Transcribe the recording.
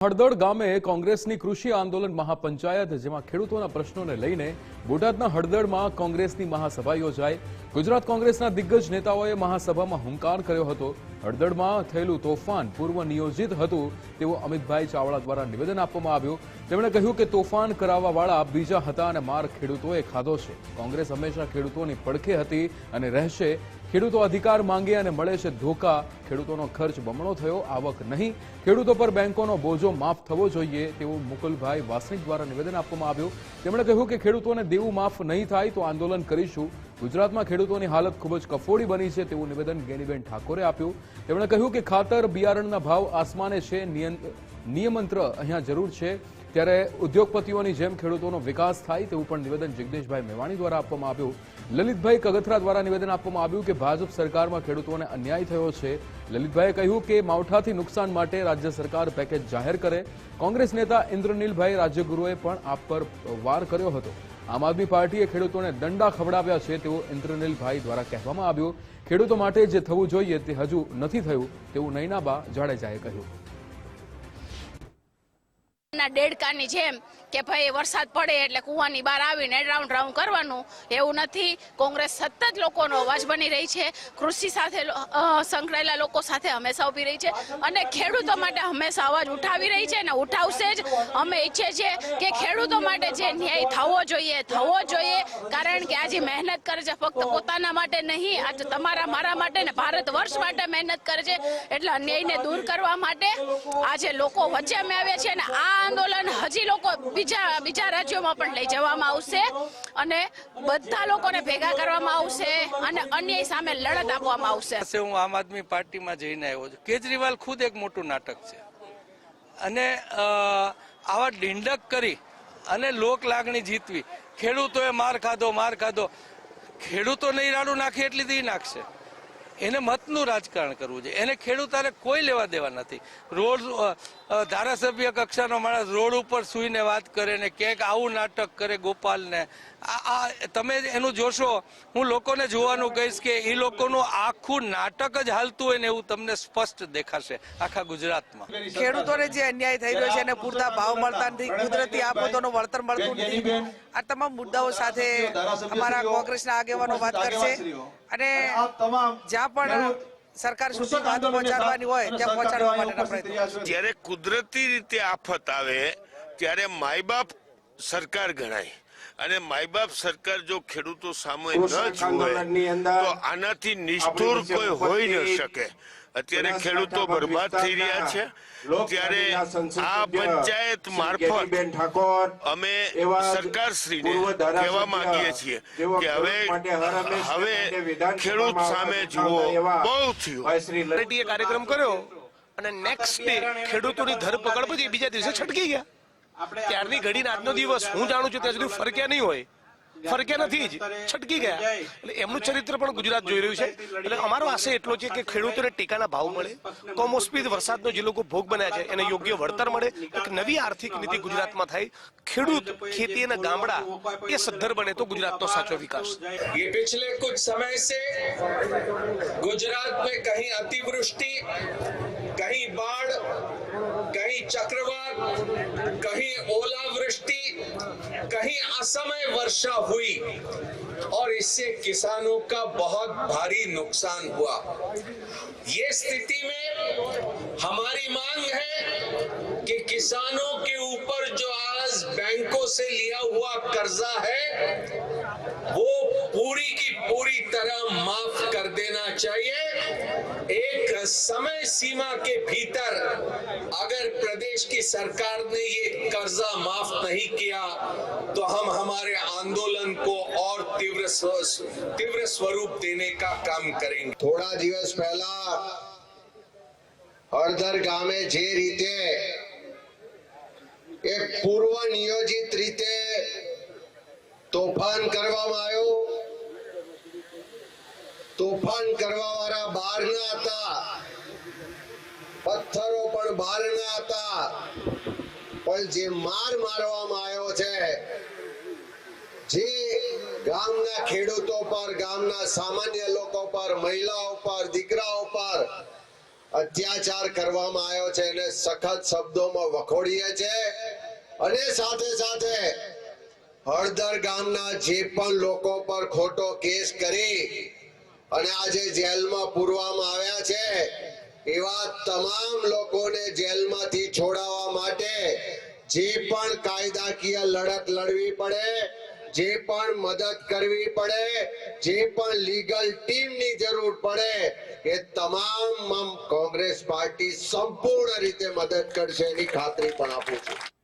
હળદળ ગામે કોંગ્રેસની કૃષિ આંદોલન મહાપંચાયત જેમાં ખેડૂતોના પ્રશ્નોને લઈને બોટાદના હળદળમાં કોંગ્રેસની મહાસભા યોજાઈ. ગુજરાત કોંગ્રેસના દિગ્ગજ નેતાઓએ મહાસભામાં હુંકાર કર્યો હતો. હળદળમાં થયેલું તોફાન પૂર્વ નિયોજિત હતું તેવું અમિતભાઈ ચાવડા દ્વારા નિવેદન આપવામાં આવ્યું. તેમણે કહ્યું કે તોફાન કરાવવાવાળા બીજા હતા અને માર ખેડૂતોએ ખાધો છે. કોંગ્રેસ હંમેશા ખેડૂતોની પડખે હતી અને રહેશે. ખેડૂતો અધિકાર માંગે અને મળે છે ધોકા. ખેડૂતોનો ખર્ચ બમણો થયો, આવક નહીં. ખેડૂતો પર બેંકોનો બોજો માફ થવો જોઈએ તેવું મુકુલભાઈ વાસનિક દ્વારા નિવેદન આપવામાં આવ્યું. તેમણે કહ્યું કે ખેડૂતોને દેવું માફ નહીં થાય તો આંદોલન કરીશું. ગુજરાતમાં ખેડૂતોની હાલત ખૂબ જ કફોડી બની છે તેવું નિવેદન ગેનીબેન ઠાકોરે આપ્યું. તેમણે કહ્યું કે ખાતર, બિયારણના ભાવ આસમાને છે નિયમંત્ર અહીંયા જરૂર છે. ત્યારે ઉદ્યોગપતિઓની જેમ ખેડૂતોનો વિકાસ થાય તેવું પણ નિવેદન જગદીશભાઈ મેવાણી દ્વારા આપવામાં આવ્યું. લલિતભાઈ કગથરા દ્વારા નિવેદન આપવામાં આવ્યું કે ભાજપ સરકારમાં ખેડૂતોને અન્યાય થયો છે. લલિતભાઈએ કહ્યું કે માવઠાથી નુકસાન માટે રાજ્ય સરકાર પેકેજ જાહેર કરે. કોંગ્રેસ નેતા ઇન્દ્રનીલભાઈ રાજ્યગુરુએ પણ આપ પર વાર કર્યો હતો. આમ આદમી પાર્ટીએ ખેડૂતોને દંડા ખવડાવ્યા છે તેવું ઇન્દ્રનીલભાઈ દ્વારા કહેવામાં આવ્યું. ખેડૂતો માટે જે થવું જોઈએ તે હજુ નથી થયું, તેવું નૈનાબા જાડેજાએ કહ્યું. ના દેડકાની જેમ કે ભાઈ વરસાદ પડે એટલે કૂવાની બહાર આવીને રાઉન્ડ રાઉન્ડ કરવાનું, એવું નથી. કોંગ્રેસ સતત લોકોનો અવાજ બની રહી છે. કૃષિ સાથે સંકળાયેલા લોકો સાથે હંમેશા ઊભી રહી છે. અને ખેડૂતો માટે હંમેશા અવાજ ઉઠાવી રહી છે અને ઉઠાવશે જ. અમે ઈચ્છે છે કે ખેડૂતો માટે જે ન્યાય થવો જોઈએ થવો જોઈએ. કારણ કે આજે મહેનત કરે છે ફક્ત પોતાના માટે નહીં આજે તમારા, મારા માટે ને ભારત વર્ષ માટે મહેનત કરે છે. એટલે અન્યાયને દૂર કરવા માટે આજે લોકો વચ્ચે અમે આવ્યા છીએ અને આ આંદોલન હજી લોકો બીજા બીજા રાજ્યોમાં પણ લઈ જવામાં આવશે અને બધા લોકોને ભેગા કરવામાં આવશે અને અન્યાય સામે લડત આપવામાં આવશે. હું આમ આદમી પાર્ટીમાં જઈને આવ્યો છું. કેજરીવાલ ખુદ એક મોટું નાટક છે. અને આવા ઢીંડક કરી અને લોક લાગણી જીતવી. ખેડૂતોએ માર ખાધો માર ખાધો. ખેડૂતો નહીં રાડું નાખે એટલી દી નાખશે. એને મતનું રાજકારણ કરવું છે એને ખેડૂતોને કોઈ લેવા દેવા નથી. રોડ ધારાસભ્ય કક્ષાનો માણસ રોડ ઉપર સૂઈને વાત કરે ને ક્યાંક આવું નાટક કરે ગોપાલને. આ આ તમે એનું જોશો હું લોકોને જોવાનું કહીશ કે એ લોકોનું આખું નાટક જ હાલતું હોય ને એવું તમને સ્પષ્ટ દેખાશે આખા ગુજરાતમાં. ખેડૂતોને જે અન્યાય થઈ રહ્યો છે એને પૂરતા ભાવ મળતા નથી કુદરતી આફતોનું વળતર મળતું નથી. આ તમામ મુદ્દાઓ સાથે અમારા કોંગ્રેસના આગેવાનો વાત કરશે. અને જ્યાં પણ સરકાર સુધી વાત પહોંચાડવાની હોય ત્યાં પહોંચાડવા માટેના પ્રયત્નો. જ્યારે કુદરતી રીતે આફત આવે ત્યારે માયબાપ સરકાર ગણાય. અને માયબાપ સરકાર જો ખેડૂતો સામે ન જુએ તો આનાથી નિષ્ઠુર કોઈ હોઈ ન શકે. અત્યારે ખેડૂતો બરબાદ થઈ રહ્યા છે. ત્યારે આ પંચાયત મારફત અમે પૂર્વ ધારાસભ્ય કહેવા માંગીએ છીએ કે હવે હવે ખેડૂત સામે જુઓ. બહુ થયું. કાર્યક્રમ કર્યો અને નેક્સ્ટ ડે ખેડૂતોની ધરપકડ પછી બીજા દિવસે છટકી ગયા. ત્યારની ઘડીને આજનો દિવસ હું જાણું છું ત્યાં સુધી ફરક્યા નહીં હોય. ફરક્યા નથી જ છટકી ગયા એટલે એમનું ચરિત્ર પણ ગુજરાત જોઈ રહ્યું છે એટલે અમારો આશય એટલો છે કે ખેડૂતોને ટેકાના ભાવ મળે કમોસમી વરસાદનો જે લોકો ભોગ બન્યા છે એને યોગ્ય વળતર મળે એક નવી આર્થિક નીતિ ગુજરાતમાં થાય ખેડૂત ખેતી અને ગામડા એ સદ્ધર બને તો ગુજરાતનો સાચો વિકાસ ये पिछले कुछ समय से गुजरात में कहीं अतिवृष्टि कहीं बाढ़ कहीं चक्रवात कहीं ओलावृष्टि कहीं असमय वर्षा हुई और इससे किसानों का बहुत भारी नुकसान हुआ। ये स्थिति में हमारी मांग है कि किसानों के ऊपर जो आज बैंकों से लिया हुआ कर्जा है, वो पूरी की पूरी तरह माफ़ कर देना चाहिए। एक समय सीमा के भीतर अगर प्रदेश की सरकार ने ये कर्जा माफ नहीं किया तो हम हमारे आंदोलन को और तीव्र स्व- तीव्र स्वरूप देने का काम करेंगे થોડા દિવસ પહેલા હળદર ગામે જે રીતે એક પૂર્વ નિયોજિત રીતે તોફાન કરવામાં આવ્યો તોફાન કરવા વાળા બહારના હતા. પથ્થરો પણ બહારના હતા. પણ જે માર મારવામાં આવ્યો છે, જે ગામના ખેડૂતો પર, ગામના સામાન્ય લોકો પર, મહિલાઓ પર, દીકરાઓ પર અત્યાચાર કરવામાં આવ્યો છે એને સખત શબ્દોમાં વખોડીએ છે. અને સાથે સાથે હળદર ગામના જે પણ લોકો પર ખોટો કેસ કરી અને આજે જેલમાં પૂરવામાં આવ્યા છે એવા તમામ લોકોને જેલમાંથી છોડાવવા માટે જે પણ કાયદાકીય લડત લડવી પડે, જે પણ મદદ કરવી પડે, જે પણ લીગલ ટીમની જરૂર પડે, એ તમામ કોંગ્રેસ પાર્ટી સંપૂર્ણ રીતે મદદ કરશે એની ખાતરી પણ આપું છું.